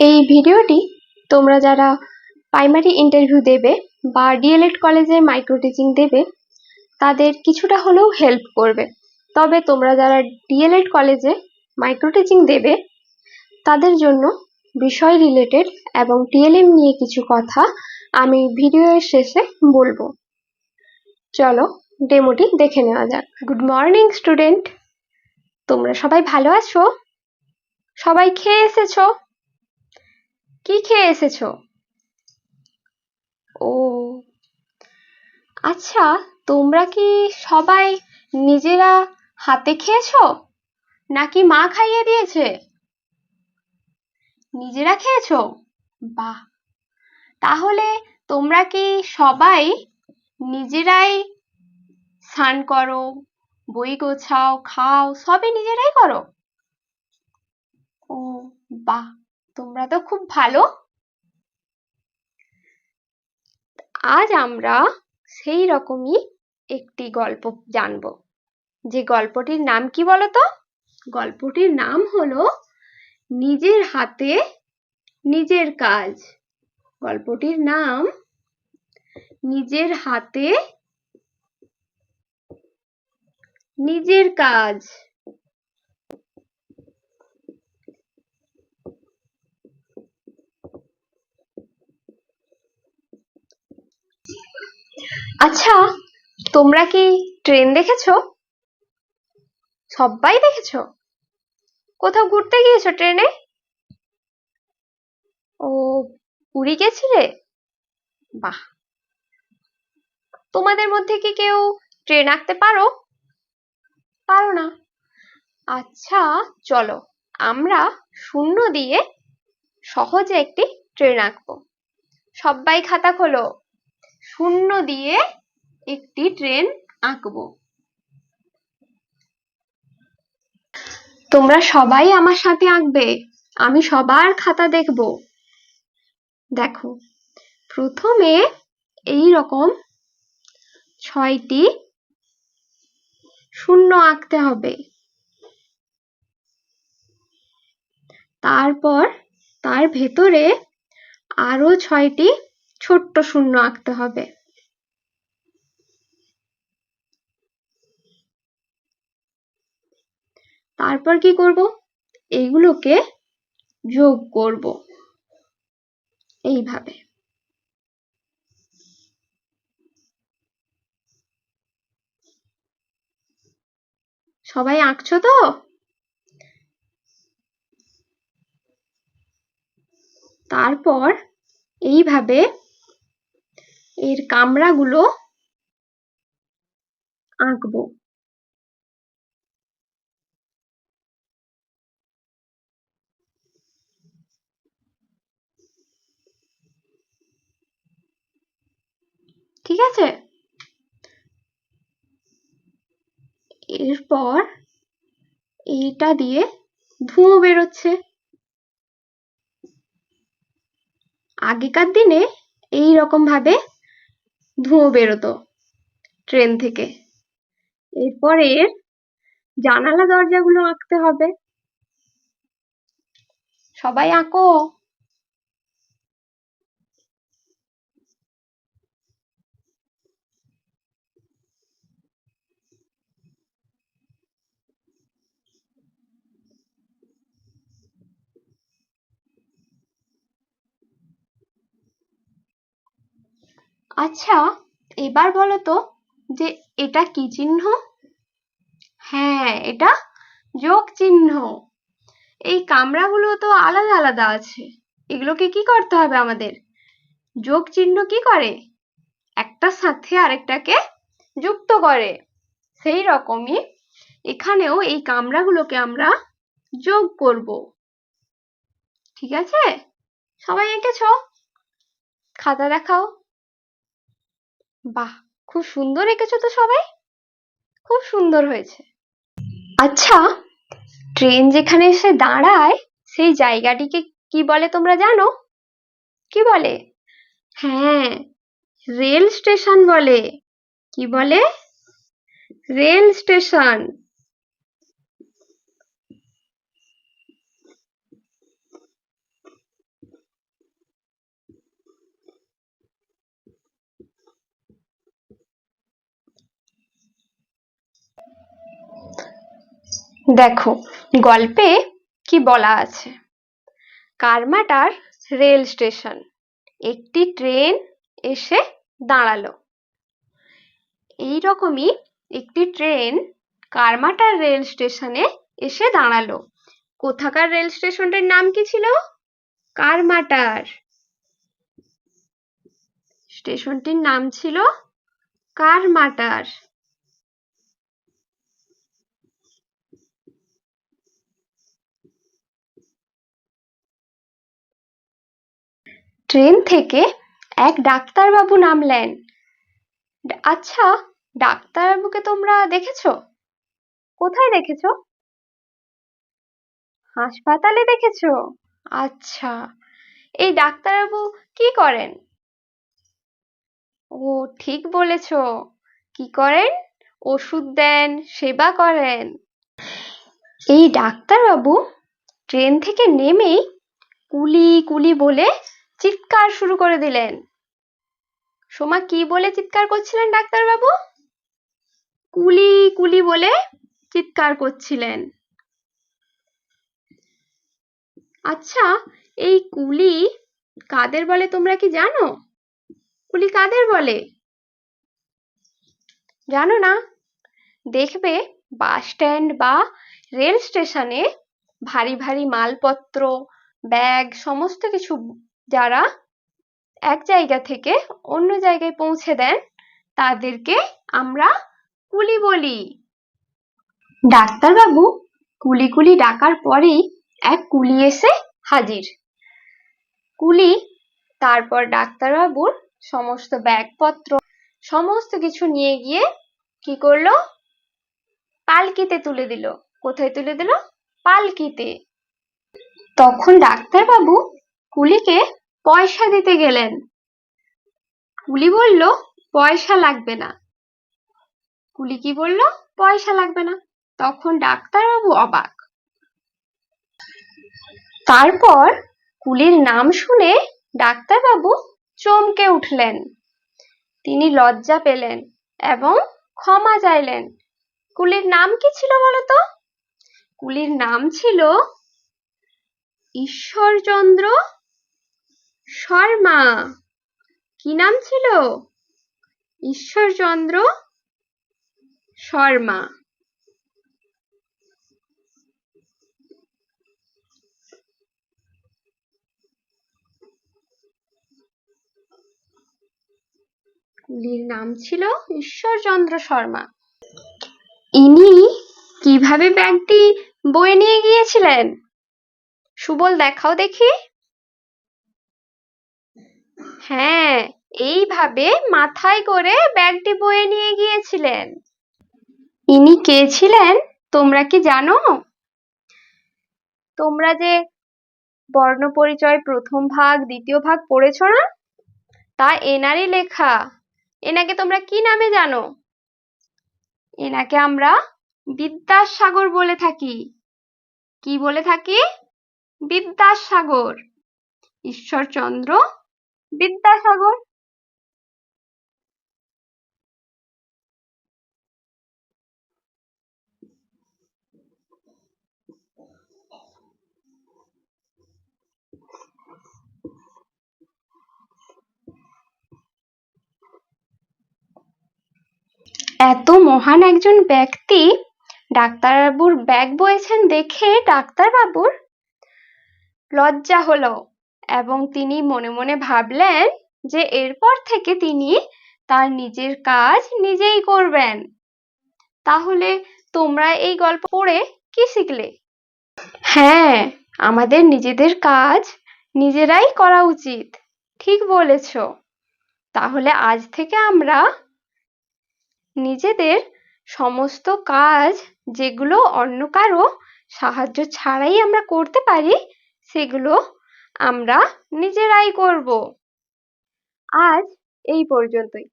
এই ভিডিওটি তোমরা যারা প্রাইমারি ইন্টারভিউ দেবে বা ডিএলএড কলেজে মাইক্রো টিচিং দেবে, তাদের কিছুটা হলেও হেল্প করবে। তবে তোমরা যারা ডিএলএড কলেজে মাইক্রো টিচিং দেবে, তাদের জন্য বিষয় রিলেটেড এবং টিএলএম নিয়ে কিছু কথা আমি ভিডিওর শেষে বলব। চলো ডেমোটি দেখে নেওয়া যাক। গুড মর্নিং স্টুডেন্ট তোমরা সবাই ভালো আছো? সবাই খেয়ে এসেছ? কি খেয়ে এসেছ? ও আচ্ছা তোমরা কি সবাই নিজেরা হাতে খেয়েছো? নাকি মা খাইয়ে দিয়েছে? নিজেরা খেয়েছো? বাহ! তাহলে তোমরা কি সবাই নিজেরাই স্নান করো, বই গোছাও, খাও, সবই নিজেরাই করো? ও, বাহ! তোমরা তো খুব ভালো। আজ আমরা সেই রকমই একটি গল্প জানব। যে গল্পটির নাম কি বলতো? গল্পটির নাম হলো নিজের হাতে নিজের কাজ। গল্পটির নাম নিজের হাতে নিজের কাজ। আচ্ছা তোমরা কি ট্রেন দেখেছ? সবাই দেখেছ? কোথাও ঘুরতে গিয়েছো ট্রেনে? ও, পুরী গেছিলে? বাহ। তোমাদের মধ্যে কি কেউ ট্রেন আঁকতে পারো? পারো না। আচ্ছা চলো, আমরা শূন্য দিয়ে সহজে একটি ট্রেন আঁকবো। সবাই খাতা খোলো। শূন্য দিয়ে একটি ট্রেন আঁকবো। তোমরা সবাই আমার সাথে আঁকবে, আমি সবার খাতা দেখব। দেখো, প্রথমে এই রকম ছয়টি শূন্য আঁকতে হবে। তারপর তার ভেতরে আরও ছয়টি ছোট্ট শূন্য আঁকতে হবে। তারপর কি করব? এইগুলোকে যোগ করব এইভাবে। সবাই আঁকছো তো? তারপর এইভাবে এর কামরাগুলো আঁকবো। ঠিক আছে? এরপর এইটা দিয়ে ধুঁয়ো বেরোচ্ছে। আগেকার দিনে এই রকম ভাবে ধুঁয়ো বেরোতো ট্রেন থেকে। এরপরে জানালা দরজাগুলো আঁকতে হবে। সবাই আঁকো। আচ্ছা এবার বলো তো যে এটা কি চিহ্ন? হ্যাঁ এটা যোগ চিহ্ন। এই কামরাগুলো তো আলাদা আলাদা আছে। এগুলোকে কি করতে হবে আমাদের? যোগ চিহ্ন কি করে? একটার সাথে আরেকটাকে যুক্ত করে। সেই রকমই এখানেও এই কামরাগুলোকে আমরা যোগ করব। ঠিক আছে? সবাই এঁকেছ? খাতা দেখাও। বাহ, খুব সুন্দর এঁকেছো তো সবাই। খুব সুন্দর হয়েছে। আচ্ছা ট্রেন যেখানে এসে দাঁড়ায়, সেই জায়গাটিকে কি বলে তোমরা জানো? কি বলে? হ্যাঁ রেল স্টেশন বলে। কি বলে? Rail station. দেখো, গল্পে কি বলা আছে? Karmatar rail station. একটি ট্রেন এসে দাঁড়াল। এই রকমই একটি ট্রেন কারমাটার রেল স্টেশনে এসে দাঁড়াল। কোথাকার রেল স্টেশনটির নাম কি ছিল? কারমাটার। স্টেশনটির নাম ছিল কারমাটার। ট্রেন থেকে এক ডাক্তারবাবু নামলেন। আচ্ছা ডাক্তারবাবুকে তোমরা দেখেছ? কোথায় দেখেছ? হাসপাতালে দেখেছ? আচ্ছা এই ডাক্তারবাবু কি করেন? ও, ঠিক বলেছ। কি করেন? ওষুধ দেন, সেবা করেন। এই ডাক্তারবাবু ট্রেন থেকে নেমেই কুলি কুলি বলে চিৎকার শুরু করে দিলেন। সোমা কি বলে চিৎকার করছিলেন ডাক্তারবাবু? কুলি কুলি বলে চিৎকার করছিলেন। আচ্ছা এই কুলি কাদের বলে তোমরা কি জানো? কুলি কাদের বলে? জানো না। দেখবে বাস স্ট্যান্ড বা রেল স্টেশনে ভারী ভারী মালপত্র, ব্যাগ, সমস্ত কিছু যারা এক জায়গা থেকে অন্য জায়গায় পৌঁছে দেন, তাদেরকে আমরা কুলি বলি। ডাক্তারবাবু, কুলি কুলি ডাকার পরেই এক কুলি এসে হাজির। কুলি, তারপর ডাক্তারবাবুর সমস্ত ব্যাগপত্র, সমস্ত কিছু নিয়ে গিয়ে কি করল? পালকিতে তুলে দিল। কোথায় তুলে দিল? পালকিতে। তখন ডাক্তারবাবু কুলিকে পয়সা দিতে গেলেন। কুলি বলল, পয়সা লাগবে না। কুলি কি বলল, পয়সা লাগবে না। তখন ডাক্তারবাবু অবাক। তারপর কুলির নাম শুনে ডাক্তারবাবু চমকে উঠলেন। তিনি লজ্জা পেলেন এবং ক্ষমা চাইলেন। কুলির নাম কি ছিল বলতো? কুলির নাম ছিল ঈশ্বরচন্দ্র শর্মা, কি নাম ছিল? ঈশ্বরচন্দ্র শর্মা। কুলির নাম ছিল ঈশ্বরচন্দ্র শর্মা। ইনি কীভাবে ব্যাগটি বয়ে নিয়ে গিয়েছিলেন? সুবল দেখাও দেখি। হ্যাঁ এইভাবে মাথায় করে ব্যাগটি বয়ে নিয়ে গিয়েছিলেন। ইনি কে ছিলেন? তোমরা কি জানো? তোমরা যে বর্ণপরিচয় প্রথম ভাগ, দ্বিতীয় ভাগ পড়েছো না? তা এনারই লেখা। এনাকে তোমরা কি নামে জানো? এনাকে আমরা বিদ্যাসাগর বলে থাকি। কি বলে থাকি? বিদ্যাসাগর। ঈশ্বরচন্দ্র বিদ্যাসাগর? এত মহান একজন ব্যক্তি? ডাক্তারবাবুর ব্যাগ বয়েছেন দেখে ডাক্তারবাবুর? লজ্জা হলো। এবং তিনি মনে মনে ভাবলেন যে এরপর থেকে তিনি তার নিজের কাজ নিজেই করবেন। তাহলে তোমরা এই গল্প পড়ে কি শিখলে? হ্যাঁ আমাদের নিজেদের কাজ নিজেরাই করা উচিত, ঠিক বলেছ। তাহলে আজ থেকে আমরা নিজেদের সমস্ত কাজ যেগুলো অন্য কারও সাহায্য ছাড়াই আমরা করতে পারি, সেগুলো আমরা নিজেরাই করব। আজ এই পর্যন্তই।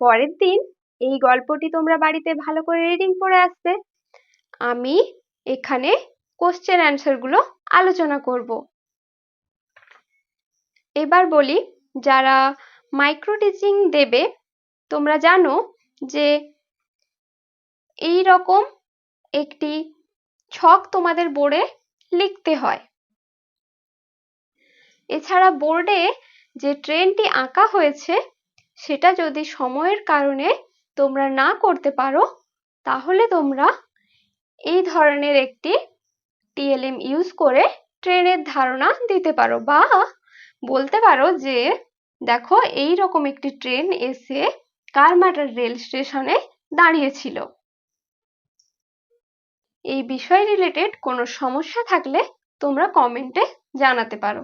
পরের দিন এই গল্পটি তোমরা বাড়িতে ভালো করে রিডিং পড়ে আসবে। আমি এখানে কোশ্চেন অ্যান্সারগুলো আলোচনা করব। এবার বলি, যারা মাইক্রো টিচিং দেবে, তোমরা জানো যে এই রকম একটি ছক তোমাদের বোর্ডে লিখতে হয়। এছাড়া বোর্ডে যে ট্রেনটি আঁকা হয়েছে, সেটা যদি সময়ের কারণে তোমরা না করতে পারো, তাহলে তোমরা এই ধরনের একটি টিএলএম ইউজ করে ট্রেনের ধারণা দিতে পারো বা বলতে পারো যে, দেখো এই রকম একটি ট্রেন এসে কারমাটার রেল স্টেশনে দাঁড়িয়েছিল। এই বিষয় রিলেটেড কোনো সমস্যা থাকলে তোমরা কমেন্টে জানাতে পারো।